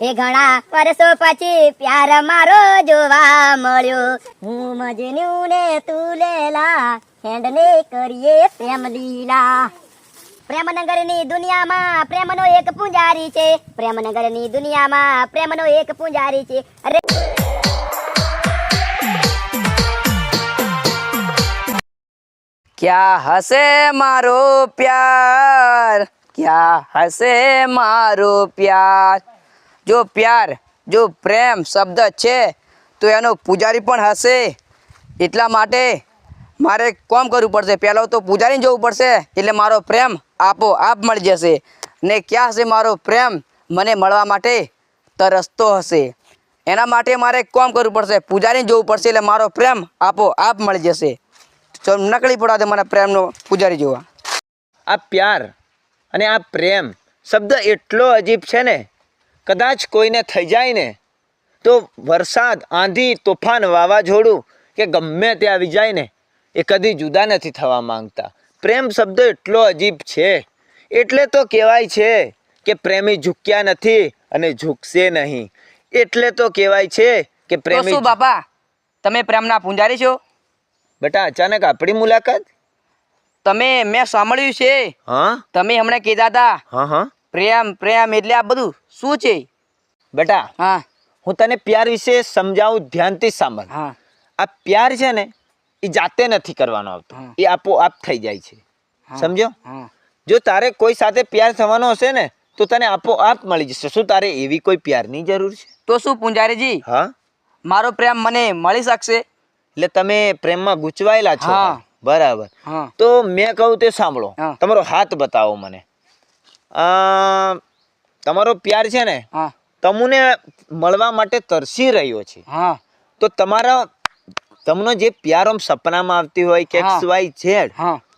એ ઘણા વર્ષો પછી પ્યાર મારો જોવા મળ્યો. હું મજન્યુ ને તું લેલા હેન્ડ ને કરીએ પ્રેમ લીલા. પ્રેમનગરની દુનિયામાં પ્રેમનો એક પૂજારી છે. પ્રેમનગરની દુનિયામાં પ્રેમનો એક પૂજારી છે. અરે ક્યાં હશે મારો પ્યાર? ક્યાં હશે મારો પ્યાર? જો પ્યાર, જો પ્રેમ શબ્દ છે, તો એનો પૂજારી પણ હશે. એટલા માટે મારે કોમ કરવું પડશે. પહેલાં તો પૂજારીને જવું પડશે, એટલે મારો પ્રેમ આપો આપ મળી જશે. ને ક્યાં હશે મારો પ્રેમ? મને મળવા માટે તરસતો હશે. એના માટે મારે કોમ કરવું પડશે. પૂજારીને જવું પડશે, એટલે મારો પ્રેમ આપો આપ મળી જશે. તો નકળી પડવા મને પ્રેમનો પૂજારી જોવા. આ પ્યાર અને આ પ્રેમ શબ્દ એટલો અજીબ છે ને કદાચ કોઈને થઈ જાય ને તો વરસાદ આંધી તોફાન વાવાઝોડું કે ગમે તે આવી જાય ને એ કદી જુદા નથી થવા માંગતા. પ્રેમ શબ્દ એટલો અજીબ છે. એટલે તો કહેવાય છે કે પ્રેમી ઝૂક્યા નથી અને ઝૂકશે નહીં. એટલે તો કહેવાય છે કે પ્રેમી શું બાપા? તમે પ્રેમના પૂંજારી છો? બેટા અચાનક આપણી મુલાકાત? તમે મેં સાંભળ્યું છે. હા? તમે હમણાં કીધા હતા હા હા. પ્રેમ પ્રેમ એટલે આ બધું શું છે? બેટા હા. હું તને પ્યાર વિશે સમજાવું ધ્યાનથી સાંભળ. હા. આ પ્યાર છે ને એ જાતે નથી કરવાનો આવતો. એ આપોઆપ થઈ જાય છે. સમજો જો તારે કોઈ સાથે પ્યાર થવાનો હશે ને તો તને આપોઆપ મળી જશે. શું તારે એવી કોઈ પ્યારની જરૂર છે? તો શું પૂંજારીજી? હા. મારો પ્રેમ મને મળી શકશે? એટલે તમે પ્રેમમાં ગૂંચવાયેલા છો? બરાબર. હા. તો મેં કહું તે સાંભળો. તમારો હાથ બતાવો મને. તમારો પ્યાર છે ને તમને મળવા માટે તરસી રહ્યો છે. હા. તો તમારા તમને જે પ્યાર આમ સપનામાં આવતી હોય કે. એક્સ વાય ઝેડ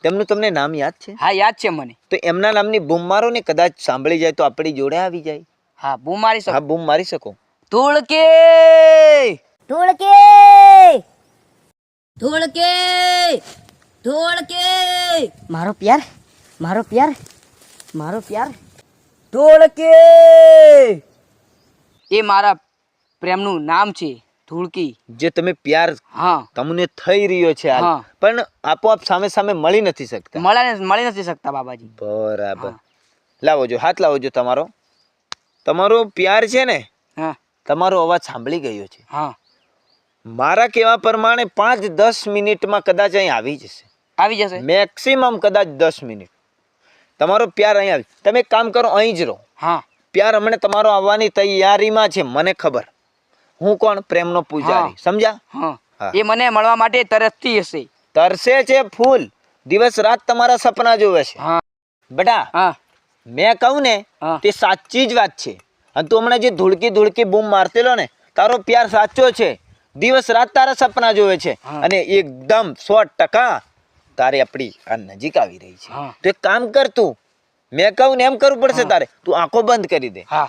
તેમનું તમને નામ યાદ છે? હા યાદ છે મને. તો એમના નામની બૂમ મારો ને કદાચ સાંભળી જાય તો આપણી જોડે આવી જાય. હા બૂમ મારી શકો. હા બૂમ મારી શકો. ધૂળકે! ધૂળકે! ધૂળકે! ધૂળકે! મારો પ્યાર મારો પ્યાર. મારો પ્યાર. ધોળકે! એ મારા પ્રેમનું નામ છે ધૂળકી. જે તમે પ્યાર હા. તમને થઈ રહ્યો છે હાલ હા. પણ આપોઆપ સામે સામે મળી નથી શકતા. મળે મળી નથી શકતા બાબાજી. બરાબર. લાવો જો હાથ લાવો જો તમારો. તમારો પ્યાર છે ને હા. તમારો અવાજ સાંભળી ગયો છે. હા. મારા કહેવા પ્રમાણે પાંચ દસ મિનિટમાં કદાચ અહીં આવી જશે. આવી જશે? મેક્સિમમ કદાચ દસ મિનિટ. તમારો પ્યાર અહીંયા આવી તમે એક કામ કરો અહીં જ રહો. હા. પ્યાર હમણાં તમારો આવવાની તૈયારીમાં છે મને ખબર. હું કોણ? પ્રેમનો પૂજારી. સમજ્યા. એ મને મળવા માટે તરસતી હશે. તરસે છે ફૂલ. દિવસ રાત તમારા સપના જોવે છે. બેટા મેં કહું ને તે સાચી જ વાત છે. અને તું હમણાં જે ધૂળકી ધૂળકી બૂમ મારતેલો ને તારો પ્યાર સાચો છે. દિવસ રાત તારા સપના જોવે છે. અને એકદમ સો ટકા તારે આપણી આ નજીક આવી રહી છે. તો એક કામ કર તું. મેં કહું ને એમ કરવું પડશે તારે. તું આંખો બંધ કરી દે. હા.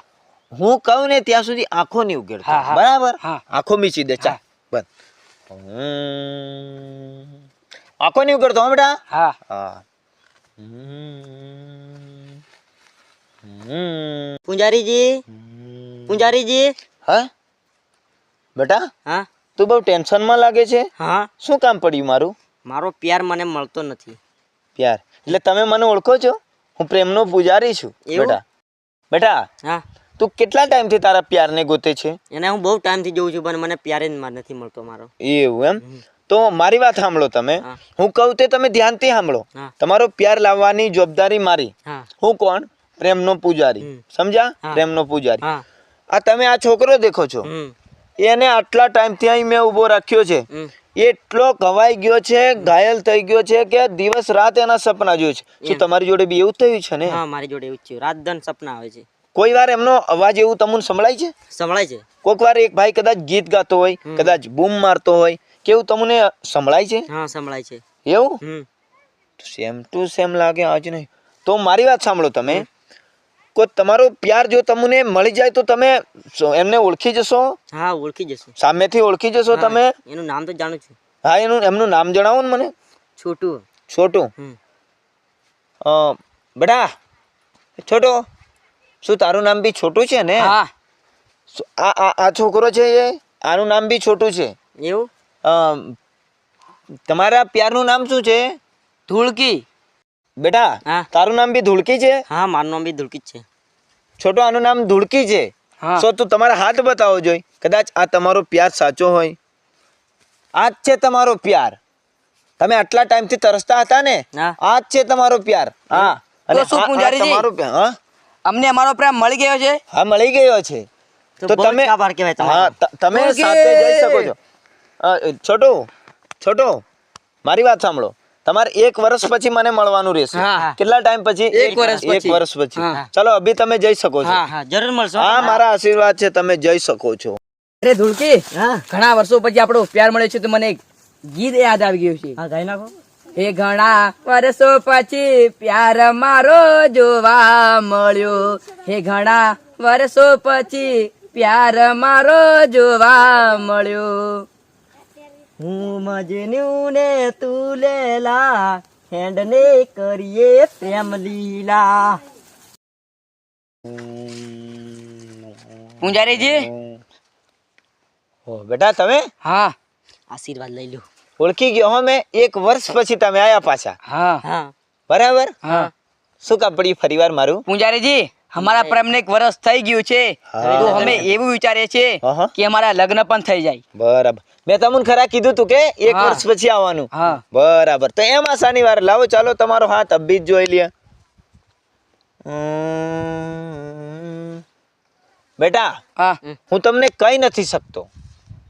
હું કહું ને ત્યાં સુધી આંખો નહીં હા. બરાબર? આંખો મીચી દે. ચા બંધ. આંખો નહીં ઉઘેડતો હો બેટા. હા. હા. પૂંજારીજી. પૂંજારીજી. હા? બેટા? હા. તું બહુ ટેન્શનમાં લાગે છે? હા. શું કામ પડ્યું મારું? મારો પ્યાર મને મળતો નથી. પ્યાર. એટલે તમે મને ઓળખો છો? હું પ્રેમનો પૂજારી છું. બેટા. બેટા હા. તું કેટલા ટાઈમથી તારા પ્યારને ગોતે છે? એને હું બહુ ટાઈમથી જોઉં છું પણ મને પ્યારે નથી મળતો મારો. એવું એમ? તો મારી વાત સાંભળો તમે. હું. કહું તે તમે ધ્યાનથી સાંભળો. તમારો પ્યાર લાવવાની જવાબદારી મારી. હું. કોણ? પ્રેમનો પૂજારી. સમજ્યા? પ્રેમનો પૂજારી. આ તમે આ છોકરો દેખો છો. એને આટલા ટાઈમથી અહીં મેં ઊભો રાખ્યો છે. એટલો ઘવાઈ ગયો છે ઘાયલ થઈ ગયો છે કે દિવસ રાત એના સપના જોયું છે. શું તમારી જોડે બી એવું થયું છે ને? હા મારી જોડે એવું થયું. રાત દન સપના આવે છે. કોઈ વાર એમનો અવાજ એવું તમને સંભળાય છે? સંભળાય છે. કોઈક વાર એક ભાઈ કદાચ ગીત ગાતો હોય કદાચ બૂમ મારતો હોય કેવું તમને સંભળાય છે? હા સંભળાય છે. એવું? સેમ ટુ સેમ લાગે આજ નહીં. તો મારી વાત સાંભળો તમે. કોઈ તમારો પ્યાર જો તમને મળી જાય તો તમે એમને ઓળખી જશો? હા ઓળખી જશો. સામેથી ઓળખી જશો તમે? એનું નામ તો જાણું છું. હા એનું એમનું નામ જણાવો ને મને. છોટું. છોટું? અ, બેટા છોટો શું તારું નામ બી છોટું છે ને? હા. આ આ છોકરો છે એ? આનું નામ બી છોટું છે. એવું? તમારા પ્યારનું નામ શું છે? ધૂળકી. બેટા. તારું નામ બી ધુળકી છે? હા મારું નામ બી ધુળકી જ છે. છોટો આનું નામ ધુળકી છે. સો તું તમારા હાથ બતાવો જોઈએ કદાચ આ તમારો પ્યાર સાચો હોય. આ જ છે તમારો પ્યાર. તમે આટલા ટાઈમથી તરસતા હતા ને. આ જ છે તમારો પ્યાર. હા. અને? તમારો પ્યાર હા? અમને અમારો પ્રેમ મળી ગયો છે? હા મળી ગયો છે. તો તમે. હા તમે સાથે જઈ શકો છો. છોટુ છોટુ મારી વાત સાંભળો. તમારે એક વર્ષ પછી મને મળવાનું રહેશે. કેટલા ટાઈમ પછી? એક વર્ષ એક પછી. વર્ષ પછી. ચલો અભી તમે જઈ શકો છો. હા. હા જરૂર મળશો. હા મારા આશીર્વાદ છે તમે જઈ શકો છો. અરે ધુળકી. ઘણા વર્ષો પછી આપણો પ્યાર મળ્યો છે તો મને ગીત યાદ આવી ગયું છે. હા ગાઈ નાખો. એ ઘણા વર્ષો પછી પ્યાર મારો જોવા મળ્યો. હે ઘણા વર્ષો પછી પ્યાર મારો જોવા મળ્યો. હું મજન્યું ને તું લેલા હેન્ડ ને કરીએ પ્રેમ લીલા પૂંજારીજી ઓ બેટા તમે હા આશીર્વાદ લઈ લો ઓળખી ગયો હો મેં એક વર્ષ પછી તમે આયા પાછા હા હા બરાબર હા શું કામ પડી ફરીવાર મારું? પૂંજારીજી અમારા પ્રેમને એક વર્ષ થઈ ગયું છે. તો અમે એવું વિચારીએ છીએ કે અમારા લગ્ન પણ થઈ જાય. બરાબર. મેં તમને ખરા કીધું તું કે એક વર્ષ પછી આવવાનું. બરાબર. તો એમાં શનિવાર લાવો ચાલો તમારો હાથ અભી જોઈ લે. બેટા હું તમને કઈ નથી શકતો.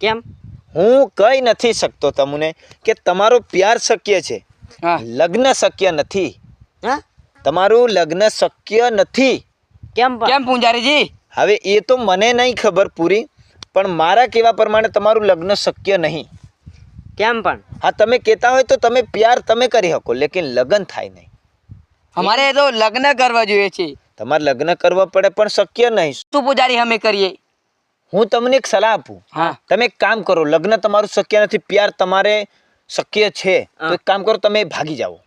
કેમ? હું કઈ નથી શકતો તમને કે તમારો પ્યાર શક્ય છે. હા. લગ્ન શક્ય નથી. હા? તમારું લગ્ન શક્ય નથી. કેમ કેમ પૂંજારીજી? હવે એ તો મને નહીં ખબર પૂરી પણ મારા કહેવા પ્રમાણે તમારું લગ્ન શક્ય નહીં. કેમ પણ? હા તમે કહેતા હોય તો તમે પ્યાર તમે કરી શકો લેકિન લગ્ન થાય નહીં. અમારે તો લગ્ન કરવા જોઈએ છે. તમારે લગ્ન કરવા પડે પણ શક્ય નહીં. શું પૂજારી અમે કરીએ? હું તમને એક સલાહ આપું. હા. તમે એક કામ કરો લગ્ન તમારું શક્ય નથી પ્યાર તમારે શક્ય છે તો એક કામ કરો તમે ભાગી જાઓ.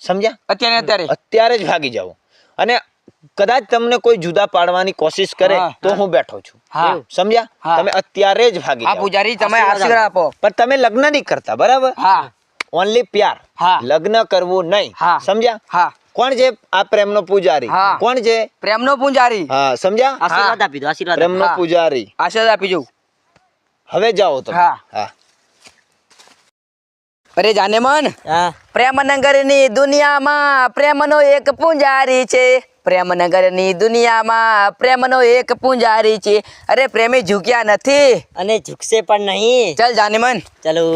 સમજ્યા? અત્યારે અત્યારે? અત્યારે જ ભાગી જાઓ. અને કદાચ તમને કોઈ જુદા પાડવાની કોશિશ કરે તો હું. બેઠો છું. સમજ્યા? તમે અત્યારે જ ભાગી પૂજારી તમે આશીર્વાદ આપો. પણ તમે લગ્ન નહીં કરતા બરાબર? ઓનલી પ્યાર. લગ્ન કરવું નહીં. સમજ્યા? કોણ છે આ પ્રેમનો પૂજારી? કોણ છે? પ્રેમનો પૂજારી. હા સમજ્યા? આશીર્વાદ આપી દો આશીર્વાદ પ્રેમનો પૂજારી. આશીર્વાદ આપી જો હવે જાઓ તો હા. હા. અરે જાને મન પ્રેમનગરની દુનિયામાં પ્રેમનો એક પૂંજારી છે. પ્રેમનગરની દુનિયામાં પ્રેમનો એક પૂંજારી છે. અરે પ્રેમી ઝૂક્યા નથી. અને ઝૂકશે પણ નહીં. ચાલ જાને મન ચલો.